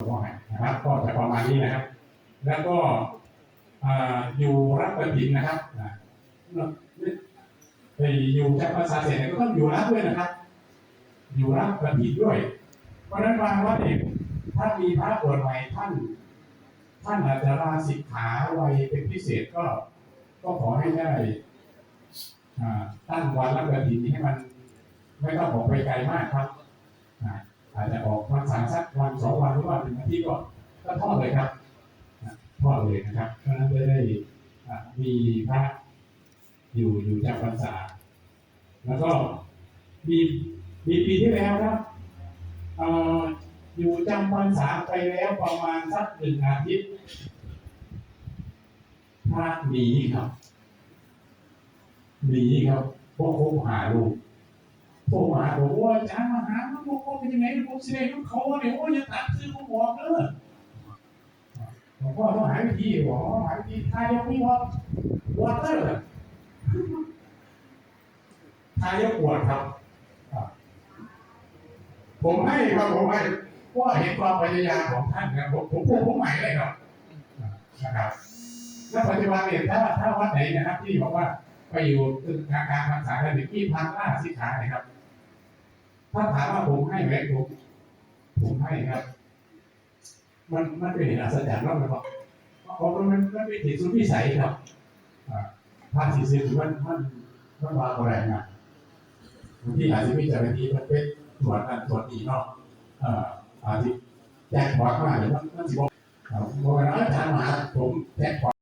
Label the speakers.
Speaker 1: นะครับก็จะประมาณนี้นะครับ แล้วก็ออยู่รับกระถินนะครับอ่าไปอยู่จากภาษาเสร็จเนี่ยก็ต้องอยู่รับด้วยนะครับ อยู่รับกระถินด้วย เพราะนั้นบางวัดเองถ้ามีพระบวชใหม่ท่าน ท่านอาจจะลาสิกขาไว้เป็นพิเศษก็ ก็ขอให้ได้ตั้งวันรับกระถินให้มัน ไม่ต้องออกไปไกลมากครับอ่าอาจจะออกวันสามสักวันสองวันห รือว่าหนึ่อาทิตย์ก็ก็ทอดเลยครับอ่าทอดเลยนะครับเพราะฉะนั้นจะได้มีพระอยู่อยู่จำพรรษา แล้วก็มีมีปีที่แล้วครับอยู่จำพรรษาไปแล้วประมาณสักหนึ่งอาทิตย์พระหนีครับหนีครับพวกคงหาลูก โทรมาบอกว่าอาจารย์มาหามันบอกว่าเป็นยังไงผมสิเดของเขาเนี่ยโอ้ยอย่าตัดซื้อเขาบอกเด้อหลวงพ่อต้องหาวิธีบอกว่าหาวิธีทายกนี่ว่าวอเตอร์ทายกปวดครับ ผมให้ครับผมให้ว่าเห็นความพยายามของท่านนะผมผมพูดผมใหม่เลยครับนะครับแล้วปัจจุบันเนี่ยถ้าถ้าวัดไหนนะครับ ที่บอกว่าไปอยู่ทางการภาษากันถึงที่พันล่าสิขาเนี่ยครับ ถ้าถามว่าผมให้ไหมผมผมให้ครับ มันมันเป็นเหตุอัศจรรย์มากเลยครับเพราะมันมันมันเป็นเหตุสุดวิสัยครับอ่าภาษีซื้อมันมันมันวางแรงนะบางที่อาจจะไม่เจ้าหน้าที่มันเป็นตรวจนั่นตรวจนี่เนาะอ่ออาจจะแจ้งพอร์ตมาหรือมันมันสิบอกบอกว่าอาจารย์มาผมแจ้งพอร์ต